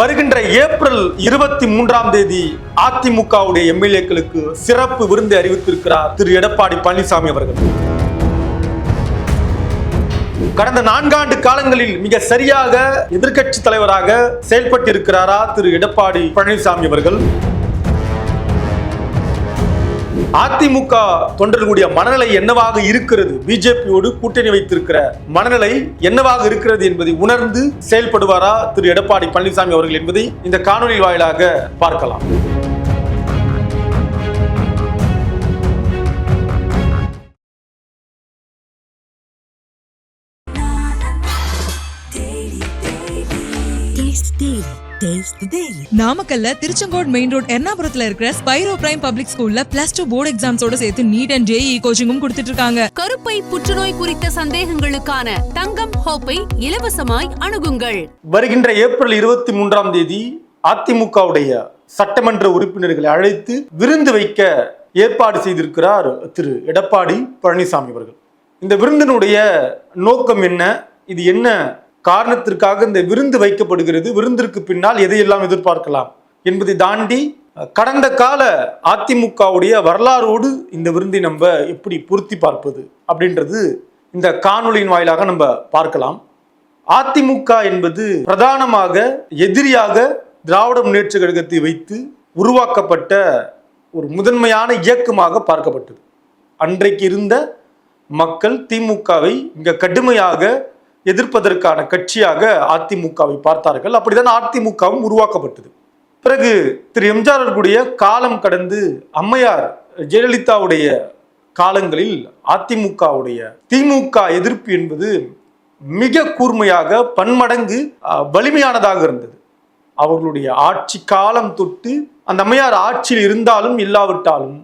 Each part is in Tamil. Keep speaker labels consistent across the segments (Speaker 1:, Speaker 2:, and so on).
Speaker 1: வருகின்ற ஏப்ரல் இருபத்தி மூன்றாம் தேதி அதிமுகவுடைய எம்எல்ஏக்களுக்கு சிறப்பு விருந்து அறிவித்திருக்கிறார் திரு எடப்பாடி பழனிசாமி அவர்கள். கடந்த நான்காண்டு காலங்களில் மிக சரியாக எதிர்க்கட்சி தலைவராக செயல்பட்டிருக்கிறாரா திரு எடப்பாடி பழனிசாமி அவர்கள்? அதிமுக தொண்டர்களுடைய மனநிலை என்னவாக இருக்கிறது? பிஜேபியோடு கூட்டணி வைத்திருக்கிற மனநிலை என்னவாக இருக்கிறது என்பதை உணர்ந்து செயல்படுவாரா திரு எடப்பாடி பழனிசாமி அவர்கள் என்பதை இந்த காணொலி வாயிலாக பார்க்கலாம்.
Speaker 2: நாமக்கல்ல திருச்செங்கோடு மெயின் ரோட் எர்ணாபுரத்துல இருக்கிற ஸ்பைரோ பிரைம் பப்ளிக் ஸ்கூல்ல பிளஸ் டூ போர்டு எக்ஸாம்ஸோட சேர்த்து நீட் அண்ட் ஜேஇ கோச்சிங்கும் கொடுத்துட்டு இருக்காங்க.
Speaker 3: கருப்பை புற்றுநோய் குறித்த சந்தேகங்களுக்கான தங்கம் ஹோப்பை இலவசமாய் அணுகுங்கள்.
Speaker 1: வருகின்ற ஏப்ரல் இருபத்தி மூன்றாம் தேதி அதிமுகவுடைய சட்டமன்ற உறுப்பினர்களை அழைத்து விருந்து வைக்க ஏற்பாடு செய்திருக்கிறார் திரு எடப்பாடி பழனிசாமி அவர்கள். இந்த விருந்தினுடைய நோக்கம் என்ன? இது என்ன? காரணத்திற்காக இந்த விருந்து வைக்கப்படுகிறது. விருந்திற்கு பின்னால் எதையெல்லாம் எதிர்பார்க்கலாம் என்பதை தாண்டி கடந்த கால அதிமுகவுடைய வரலாறோடு இந்த விருந்தை நம்ம எப்படி பொருத்தி பார்ப்பது அப்படின்றது இந்த காணொளியின் வாயிலாக நம்ம பார்க்கலாம். அதிமுக என்பது பிரதானமாக எதிரியாக திராவிட முன்னேற்ற கழகத்தை வைத்து உருவாக்கப்பட்ட ஒரு முதன்மையான இயக்கமாக பார்க்கப்பட்டது. அன்றைக்கு இருந்த மக்கள் திமுகவை மிக கடுமையாக எதிர்ப்பதற்கான கட்சியாக அதிமுகவை பார்த்தார்கள். அப்படிதான் அதிமுகவும் உருவாக்கப்பட்டது. பிறகு திரு எம்ஜிஆர் அவர்களுடைய காலம் கடந்து அம்மையார் ஜெயலலிதாவுடைய காலங்களில் அதிமுகவுடைய திமுக எதிர்ப்பு என்பது மிக கூர்மையாக பன்மடங்கு வலிமையானதாக இருந்தது. அவர்களுடைய ஆட்சி காலம் தொட்டு அந்த அம்மையார் ஆட்சியில் இருந்தாலும் இல்லாவிட்டாலும்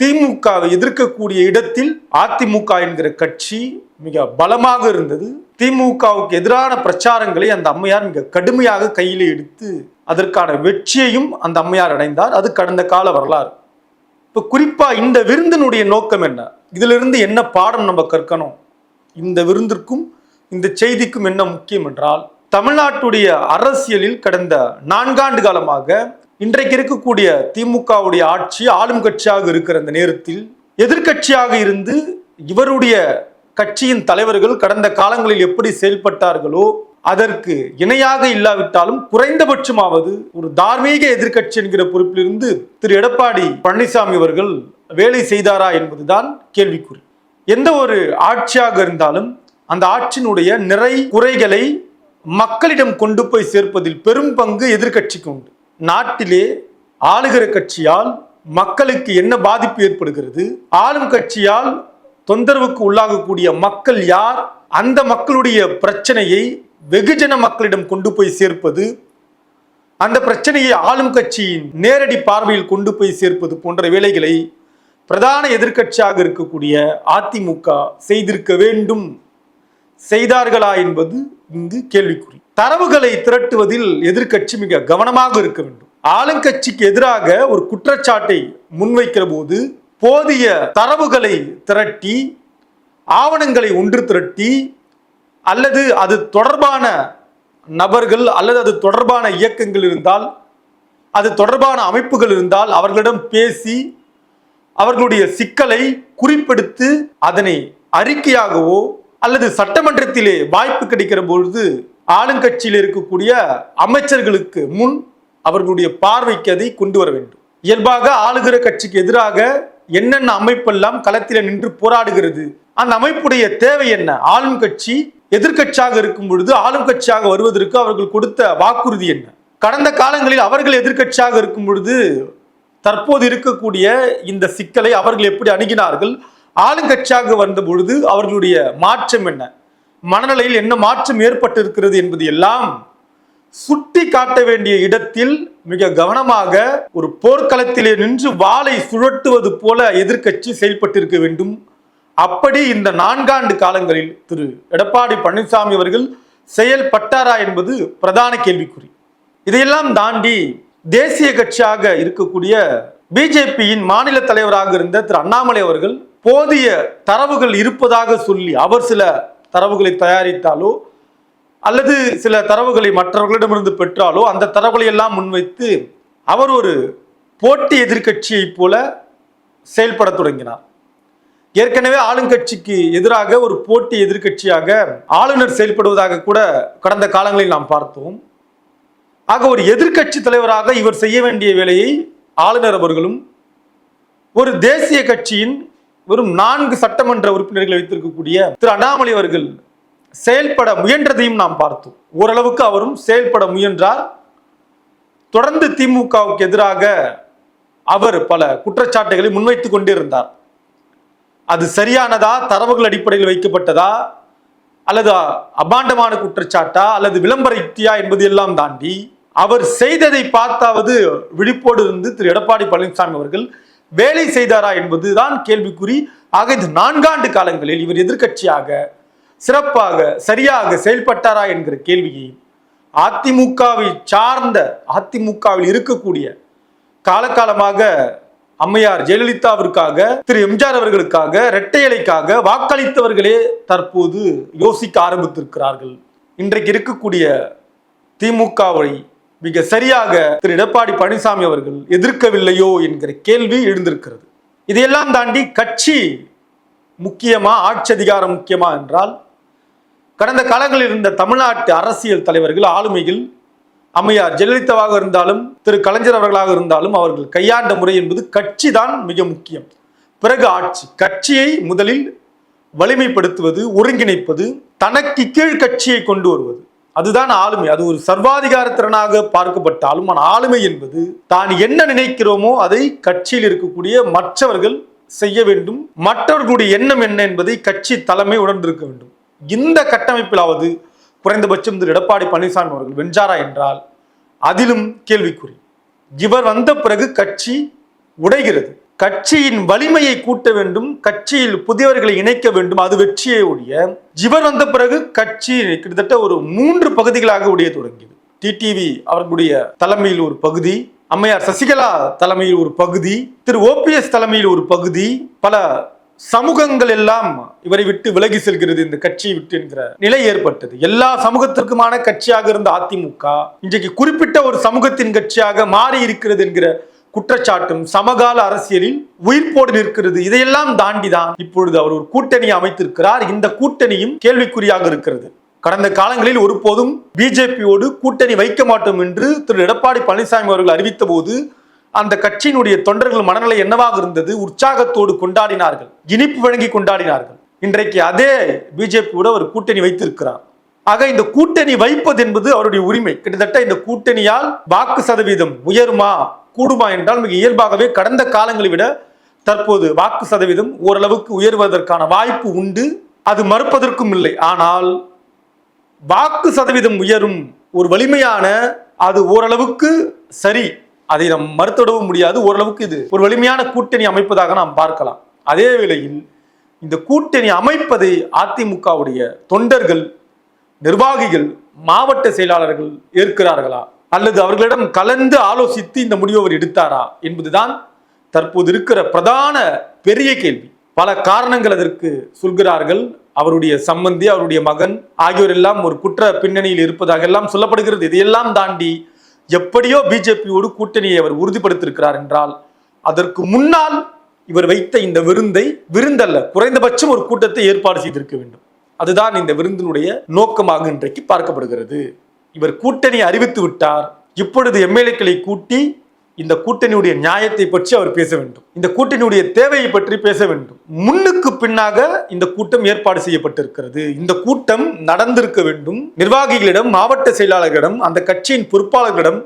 Speaker 1: திமுகவை எதிர்க்கக்கூடிய இடத்தில் அதிமுக என்கிற கட்சி மிக பலமாக இருந்தது. திமுகவுக்கு எதிரான பிரச்சாரங்களை அந்த அம்மையார் மிக கடுமையாக கையில் எடுத்து அதற்கான வெற்றியையும் அந்த அம்மையார் அடைந்தார். அது கடந்த கால வரலாறு. இப்போ குறிப்பாக இந்த விருந்தினுடைய நோக்கம் என்ன? இதிலிருந்து என்ன பாடம் நம்ம கற்கணும்? இந்த விருந்திற்கும் இந்த செய்திக்கும் என்ன முக்கியம் என்றால் தமிழ்நாட்டுடைய அரசியலில் கடந்த நான்காண்டு காலமாக இன்றைக்கு இருக்கக்கூடிய திமுகவுடைய ஆட்சி ஆளும் கட்சியாக இருக்கிற அந்த நேரத்தில் எதிர்க்கட்சியாக இருந்து இவருடைய கட்சியின் தலைவர்கள் கடந்த காலங்களில் எப்படி செயல்பட்டார்களோ அதற்கு இணையாக இல்லாவிட்டாலும் குறைந்தபட்சமாவது ஒரு தார்மீக எதிர்க்கட்சி என்கிற பொறுப்பிலிருந்து திரு எடப்பாடி பழனிசாமி அவர்கள் வேலை செய்தாரா என்பதுதான் கேள்விக்குறி. எந்த ஒரு ஆட்சியாக இருந்தாலும் அந்த ஆட்சியினுடைய நிறை குறைகளை மக்களிடம் கொண்டு போய் சேர்ப்பதில் பெரும் பங்கு எதிர்க்கட்சிக்கு உண்டு. நாட்டிலே ஆளுகிற கட்சியால் மக்களுக்கு என்ன பாதிப்பு ஏற்படுகிறது? ஆளும் கட்சியால் தொந்தரவுக்கு உள்ளாகக்கூடிய மக்கள் யார்? அந்த மக்களுடைய பிரச்சனையை வெகுஜன மக்களிடம் கொண்டு போய் சேர்ப்பது அந்த பிரச்சனையை ஆளும் கட்சியின் நேரடி பார்வையில் கொண்டு போய் சேர்ப்பது போன்ற வேலைகளை பிரதான எதிர்க்கட்சியாக இருக்கக்கூடிய அதிமுக செய்திருக்க வேண்டும். செய்தார்களா என்பது இங்கு கேள்விக்குறி. தரவுகளை திரட்டுவதில் எதிர்க்கட்சி மிக கவனமாக இருக்க வேண்டும். ஆளுங்கட்சிக்கு எதிராக ஒரு குற்றச்சாட்டை முன்வைக்கிற போது போதிய தரவுகளை திரட்டி ஆவணங்களை ஒன்று திரட்டி அல்லது அது தொடர்பான நபர்கள் அல்லது அது தொடர்பான இயக்கங்கள் இருந்தால் அது தொடர்பான அமைப்புகள் இருந்தால் அவர்களிடம் பேசி அவர்களுடைய சிக்கலை குறிப்பெடுத்து அதனை அறிக்கையாகவோ அல்லது சட்டமன்றத்திலே வாய்ப்பு கிடைக்கிற பொழுது ஆளுங்கட்சியில் இருக்கக்கூடிய அமைச்சர்களுக்கு முன் அவர்களுடைய பார்வைக்கு அதை கொண்டு வர வேண்டும். இயல்பாக ஆளுகிற கட்சிக்கு எதிராக என்னென்ன அமைப்பெல்லாம் களத்தில் நின்று போராடுகிறது அந்த அமைப்புடைய தேவை என்ன? ஆளும் கட்சி எதிர்க்கட்சியாக இருக்கும் பொழுது ஆளும் கட்சியாக வருவதற்கு அவர்கள் கொடுத்த வாக்குறுதி என்ன? கடந்த காலங்களில் அவர்கள் எதிர்க்கட்சியாக இருக்கும் பொழுது தற்போது இருக்கக்கூடிய இந்த சிக்கலை அவர்கள் எப்படி அணுகினார்கள்? ஆளுங்கட்சியாக வந்த பொழுது அவர்களுடைய மாற்றம் என்ன? மனநிலையில் என்ன மாற்றம் ஏற்பட்டிருக்கிறது என்பது எல்லாம் சுட்டி காட்ட வேண்டிய இடத்தில் மிக கவனமாக ஒரு போர்க்களத்திலே நின்று வாளை சுழட்டுவது போல எதிர்க்கட்சி செயல்பட்டிருக்க வேண்டும். அப்படி இந்த நான்காண்டு காலங்களில் திரு எடப்பாடி பழனிசாமி அவர்கள் செயல்பட்டாரா என்பது பிரதான கேள்விக்குறி. இதையெல்லாம் தாண்டி தேசிய கட்சியாக இருக்கக்கூடிய பிஜேபியின் மாநில தலைவராக இருந்த திரு அண்ணாமலை அவர்கள் போதிய தரவுகள் இருப்பதாக சொல்லி அவர் சில தரவுகளை தயாரித்தாலோ அல்லது சில தரவுகளை மற்றவர்களிடமிருந்து பெற்றாலோ அந்த தரவுகளை எல்லாம் முன்வைத்து அவர் ஒரு போட்டி எதிர்க்கட்சியைப் போல செயல்பட தொடங்கினார். ஏற்கனவே ஆளுங்கட்சிக்கு எதிராக ஒரு போட்டி எதிர்க்கட்சியாக ஆளுநர் செயல்படுவதாக கூட கடந்த காலங்களில் நாம் பார்த்தோம். ஆக ஒரு எதிர்க்கட்சி தலைவராக இவர் செய்ய வேண்டிய வேலையை ஆளுநர் அவர்களும் ஒரு தேசிய கட்சியின் வெறும் நான்கு சட்டமன்ற உறுப்பினர்களை வைத்திருக்கக்கூடிய திரு அண்ணாமலை அவர்கள் செயல்பட முயன்றதையும் நாம் பார்த்தோம். ஓரளவுக்கு அவரும் செயல்பட முயன்றார். தொடர்ந்து திமுகவுக்கு எதிராக அவர் பல குற்றச்சாட்டுகளை முன்வைத்துக் கொண்டிருந்தார். அது சரியானதா? தரவுகள் அடிப்படையில் வைக்கப்பட்டதா? அல்லது அபாண்டமான குற்றச்சாட்டா? அல்லது விளம்பர யுக்தியா என்பது எல்லாம் தாண்டி அவர் செய்ததை பார்த்தாவது விழிப்போடு இருந்து திரு எடப்பாடி பழனிசாமி அவர்கள் வேலை செய்தாரா என்பதுதான் கேள்விக்குறி. ஆக இந்த நான்காண்டு காலங்களில் இவர் எதிர்க்கட்சியாக சிறப்பாக சரியாக செயல்பட்டாரா என்கிற கேள்வியை அதிமுகவை சார்ந்த அதிமுகவில் இருக்கக்கூடிய காலகாலமாக அம்மையார் ஜெயலலிதாவிற்காக திரு எம்ஜிஆர் அவர்களுக்காக இரட்டையலைக்காக வாக்களித்தவர்களே தற்போது யோசிக்க ஆரம்பித்திருக்கிறார்கள். இன்றைக்கு இருக்கக்கூடிய திமுகவை மிக சரியாக திரு எடப்பாடி பழனிசாமி அவர்கள் எதிர்க்கவில்லையோ என்கிற கேள்வி எழுந்திருக்கிறது. இதையெல்லாம் தாண்டி கட்சி முக்கியமா ஆட்சி அதிகாரம் முக்கியமா என்றால் கடந்த காலங்களில் இருந்த தமிழ்நாட்டு அரசியல் தலைவர்கள் ஆளுமையில் அம்மையார் ஜெயலலிதாவாக இருந்தாலும் திரு கலைஞர் அவர்களாக இருந்தாலும் அவர்கள் கையாண்ட முறை என்பது கட்சி தான் மிக முக்கியம். பிறகு ஆட்சி. கட்சியை முதலில் வலிமைப்படுத்துவது ஒருங்கிணைப்பது தனக்கு கீழ் கட்சியை கொண்டு வருவது. அதுதான் ஆளுமை. அது ஒரு சர்வாதிகார திறனாக பார்க்கப்பட்டாலும் ஆனால் ஆளுமை என்பது தான் என்ன நினைக்கிறோமோ அதை கட்சியில் இருக்கக்கூடிய மற்றவர்கள் செய்ய வேண்டும். மற்றவர்களுடைய எண்ணம் என்ன என்பதை கட்சி தலைமை உணர்ந்திருக்க வேண்டும். இந்த கட்டமைப்பிலாவது குறைந்தபட்சம் திரு எடப்பாடி பழனிசாமி அவர்கள் வென்றாரா என்றால் அதிலும் கேள்விக்குறி. இவர் வந்த பிறகு கட்சி உடைகிறது. கட்சியின் வலிமையை கூட்ட வேண்டும் கட்சியில் புதியவர்களை இணைக்க வேண்டும். அது வெற்றியை ஒழிய இவர் வந்த பிறகு கட்சி கிட்டத்தட்ட ஒரு மூன்று பகுதிகளாக உடைய தொடங்கியது. டிடிவி அவர்களுடைய தலைமையில் ஒரு பகுதி அம்மையார் சசிகலா தலைமையில் ஒரு பகுதி திரு ஓபிஎஸ் தலைமையில் ஒரு பகுதி பல சமூகங்கள் எல்லாம் இவரை விட்டு விலகி செல்கிறது. இந்த கட்சியை விட்டு என்கிற நிலை ஏற்பட்டது. எல்லா சமூகத்திற்குமான கட்சியாக இருந்த அதிமுக இன்றைக்கு குறிப்பிட்ட ஒரு சமூகத்தின் கட்சியாக மாறி இருக்கிறது என்கிற குற்றச்சாட்டும் சமகால அரசியலில் உயிர்ப்போடு நிற்கிறது. இதையெல்லாம் தாண்டிதான் இப்பொழுது அவர் ஒரு கூட்டணி அமைத்திருக்கிறார். இந்த கூட்டணியும் கேள்விக்குறியாக இருக்கிறது. கடந்த காலங்களில் ஒருபோதும் பிஜேபியோடு கூட்டணி வைக்க மாட்டோம் என்று திரு. எடப்பாடி பழனிசாமி அவர்கள் அறிவித்த போது அந்த கட்சியினுடைய தொண்டர்கள் மனநிலை என்னவாக இருந்தது? உற்சாகத்தோடு கொண்டாடினார்கள். இனிப்பு வழங்கி கொண்டாடினார்கள். இன்றைக்கு அதே பிஜேபியோட ஒரு கூட்டணி வைத்திருக்கிறார். ஆக இந்த கூட்டணி வைப்பது என்பது அவருடைய உரிமை. கிட்டத்தட்ட இந்த கூட்டணியால் வாக்கு சதவீதம் உயருமா? கூடுமா என்றால் மிக இயல்பாகவே கடந்த காலங்களை விட தற்போது வாக்கு சதவீதம் ஓரளவுக்கு உயர்வதற்கான வாய்ப்பு உண்டு. அது மறுப்பதற்கும் இல்லை. ஆனால் வாக்கு சதவீதம் உயரும் ஒரு வலிமையான அது ஓரளவுக்கு சரி. அதை நாம் மறுத்துவிடவும் முடியாது. ஓரளவுக்கு இது ஒரு வலிமையான கூட்டணி அமைப்பதாக நாம் பார்க்கலாம். அதே வேளையில் இந்த கூட்டணி அமைப்பதை அதிமுகவுடைய தொண்டர்கள் நிர்வாகிகள் மாவட்ட செயலாளர்கள் ஏற்கிறார்களா? அல்லது அவர்களிடம் கலந்து ஆலோசித்து இந்த முடிவை அவர் எடுத்தாரா என்பதுதான் தற்போது இருக்கிற பிரதான பெரிய கேள்வி. பல காரணங்கள் அதற்கு சொல்கிறார்கள். அவருடைய சம்பந்தி அவருடைய மகன் ஆகியோர் எல்லாம் ஒரு குற்ற பின்னணியில் இருப்பதாக எல்லாம் சொல்லப்படுகிறது. இதையெல்லாம் தாண்டி எப்படியோ பிஜேபியோடு கூட்டணியை அவர் உறுதிப்படுத்தியிருக்கிறார் என்றால் அதற்கு முன்னால் இவர் வைத்த இந்த விருந்தை விருந்தல்ல குறைந்தபட்சம் ஒரு கூட்டத்தை ஏற்பாடு செய்திருக்க வேண்டும். அதுதான் இந்த விருந்தினுடைய நோக்கமாக இன்றைக்கு பார்க்கப்படுகிறது. இவர் கூட்டணி அறிவித்து விட்டார். இப்பொழுது எம்எல்ஏக்களை கூட்டி இந்த கூட்டணியுடைய நியாயத்தை பற்றி அவர் பேச வேண்டும். இந்த கூட்டணியுடைய தேவையை பற்றி பேச வேண்டும். முன்னுக்கு பின்னாக இந்த கூட்டம் ஏற்பாடு செய்யப்பட்டிருக்கிறது. இந்த கூட்டம் நடந்திருக்க வேண்டும். நிர்வாகிகளிடம் மாவட்ட செயலாளர்களிடம் அந்த கட்சியின் பொறுப்பாளர்களிடம்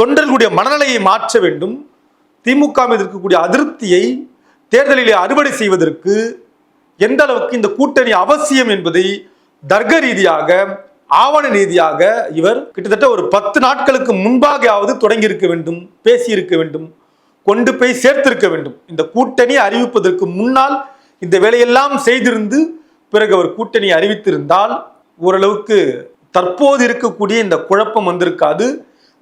Speaker 1: தொண்டர்களுடைய மனநிலையை மாற்ற வேண்டும். திமுக மீது இருக்கக்கூடிய அதிருப்தியை தேர்தலிலே அறுவடை செய்வதற்கு எந்த அளவுக்கு இந்த கூட்டணி அவசியம் என்பதை தர்க்க ரீதியாக ஆவண ரீதியாக இவர் கிட்டத்தட்ட ஒரு பத்து நாட்களுக்கு முன்பாகவது தொடங்கி இருக்க வேண்டும் பேசியிருக்க வேண்டும் கொண்டு போய் சேர்த்திருக்க வேண்டும். இந்த கூட்டணி அறிவிப்பதற்கு முன்னால் இந்த வேலையெல்லாம் செய்திருந்து பிறகு அவர் கூட்டணி அறிவித்திருந்தால் ஓரளவுக்கு தற்போது இருக்கக்கூடிய இந்த குழப்பம் வந்திருக்காது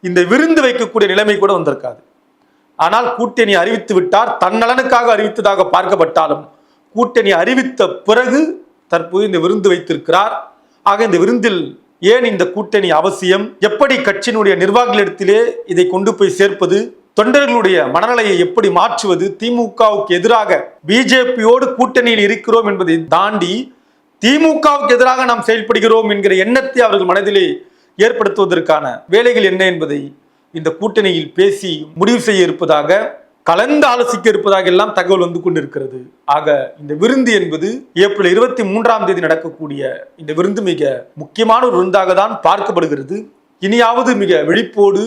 Speaker 1: இந்த விருந்து வைக்கக்கூடிய நிலைமை கூட வந்திருக்காது. ஆனால் கூட்டணி அறிவித்து விட்டார் தன்னலனுக்காக அறிவித்ததாக பார்க்கப்பட்டாலும் கூட்டணி அறிவித்த பிறகு தற்போது இந்த விருந்து வைத்திருக்கிறார். ஆக இந்த விருந்தில் ஏன் இந்த கூட்டணி அவசியம்? எப்படி கட்சியினுடைய நிர்வாகிகளிடத்திலே இதை கொண்டு போய் சேர்ப்பது? தொண்டர்களுடைய மனநிலையை எப்படி மாற்றுவது? திமுகவுக்கு எதிராக பிஜேபியோடு கூட்டணியில் இருக்கிறோம் என்பதை தாண்டி திமுகவுக்கு எதிராக நாம் செயல்படுகிறோம் என்கிற எண்ணத்தை அவர்கள் மனதிலே ஏற்படுத்துவதற்கான வேலைகள் என்ன என்பதை இந்த கூட்டணியில் பேசி முடிவு செய்ய இருப்பதாக கலந்து ஆலோசிக்க இருப்பதாக எல்லாம் தகவல் வந்து கொண்டிருக்கிறது. ஆக இந்த விருந்து என்பது ஏப்ரல் இருபத்தி மூன்றாம் தேதி நடக்கக்கூடிய இந்த விருந்து மிக முக்கியமான ஒரு விருந்தாக தான் பார்க்கப்படுகிறது. இனியாவது மிக விழிப்போடு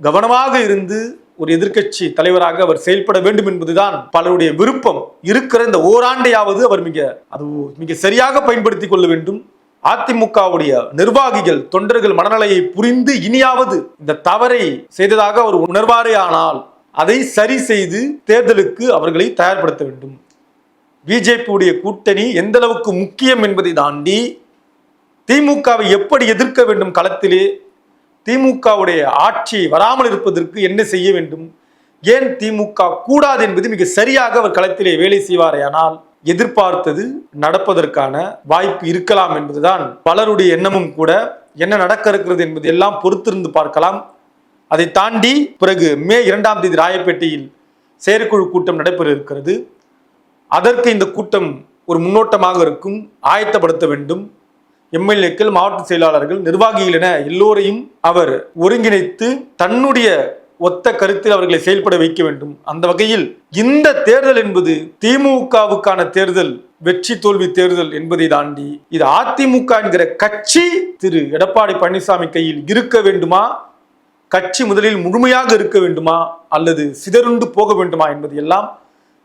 Speaker 1: கவனமாக இருந்து ஒரு எதிர்க்கட்சி தலைவராக அவர் செயல்பட வேண்டும் என்பதுதான் பலருடைய விருப்பம். இருக்கிற இந்த ஓராண்டையாவது அவர் மிக அது மிக சரியாக பயன்படுத்திக் கொள்ள வேண்டும். அதிமுகவுடைய நிர்வாகிகள் தொண்டர்கள் மனநிலையை புரிந்து இனியாவது இந்த தவறை செய்ததாக அவர் உணர்வாரே ஆனால் அதை சரி செய்து தேர்தலுக்கு அவர்களை தயார்படுத்த வேண்டும். பிஜேபியுடைய கூட்டணி எந்த அளவுக்கு முக்கியம் என்பதை தாண்டி திமுகவை எப்படி எதிர்க்க வேண்டும் களத்திலே திமுகவுடைய ஆட்சி வராமல் இருப்பதற்கு என்ன செய்ய வேண்டும் ஏன் திமுக கூடாது என்பது மிக சரியாக அவர் களத்திலே வேலை செய்வாரேயானால் எதிர்பார்த்தது நடப்பதற்கான வாய்ப்பு இருக்கலாம் என்பதுதான் பலருடைய எண்ணமும் கூட என்ன நடக்க இருக்கிறது என்பது எல்லாம் பொறுத்திருந்து பார்க்கலாம். அதை தாண்டி பிறகு மே இரண்டாம் தேதி ராயப்பேட்டையில் செயற்குழு கூட்டம் நடைபெற இருக்கிறது அதற்கு இந்த கூட்டம் ஒரு முன்னோட்டமாக இருக்கும். ஆயத்தப்படுத்த வேண்டும். எம்எல்ஏக்கள் மாவட்ட செயலாளர்கள் நிர்வாகிகள் என எல்லோரையும் அவர் ஒருங்கிணைத்து தன்னுடைய ஒத்த கருத்தில் அவர்களை செயல்பட வைக்க வேண்டும். அந்த வகையில் இந்த தேர்தல் என்பது திமுகவுக்கான தேர்தல் வெற்றி தோல்வி தேர்தல் என்பதை தாண்டி இது அதிமுக என்கிற கட்சி திரு எடப்பாடி பழனிசாமி கையில் இருக்க வேண்டுமா? கட்சி முதலில் முழுமையாக இருக்க வேண்டுமா அல்லது சிதறுண்டு போக வேண்டுமா என்பது எல்லாம்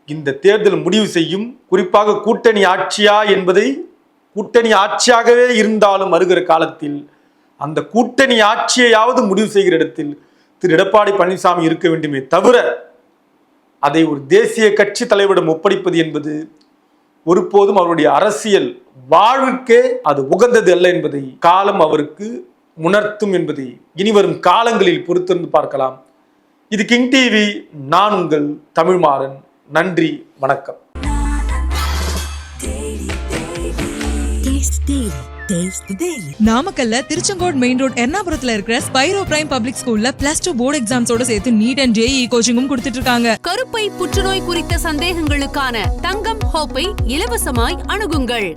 Speaker 1: இந்த தேர்தல் முடிவு செய்யும். குறிப்பாக கூட்டணி ஆட்சியா என்பதை கூட்டணி ஆட்சியாகவே இருந்தாலும் வருகிற காலத்தில் அந்த கூட்டணி ஆட்சியையாவது முடிவு செய்கிற இடத்தில் திரு எடப்பாடி பழனிசாமி இருக்க வேண்டுமே தவிர அதை ஒரு தேசிய கட்சி தலைவரிடம் ஒப்படைப்பது என்பது ஒருபோதும் அவருடைய அரசியல் வாழ்வுக்கே அது உகந்தது அல்ல என்பதை காலம் அவருக்கு உணர்த்தும் என்பதை இனிவரும் காலங்களில் பொறுத்திருந்து பார்க்கலாம். இது கிங் டிவி நான் உங்கள் தமிழ்மாறன். நன்றி வணக்கம்.
Speaker 2: நாமக்கல்ல திருச்செங்கோடு மெயின் ரோட் எர்ணாபுரத்துல இருக்கிற ஸ்பைரோ பிரைம் பப்ளிக் ஸ்கூல்ல பிளஸ் டூ போர்டு எக்ஸாம்ஸோட சேர்த்து நீட் அண்ட் ஜேஇ கோச்சிங்கும் கொடுத்துட்டு இருக்காங்க.
Speaker 3: கருப்பை புற்றுநோய் குறித்த சந்தேகங்களுக்கான தங்கம் ஹோப்பை இலவசமாய் அணுகுங்கள்.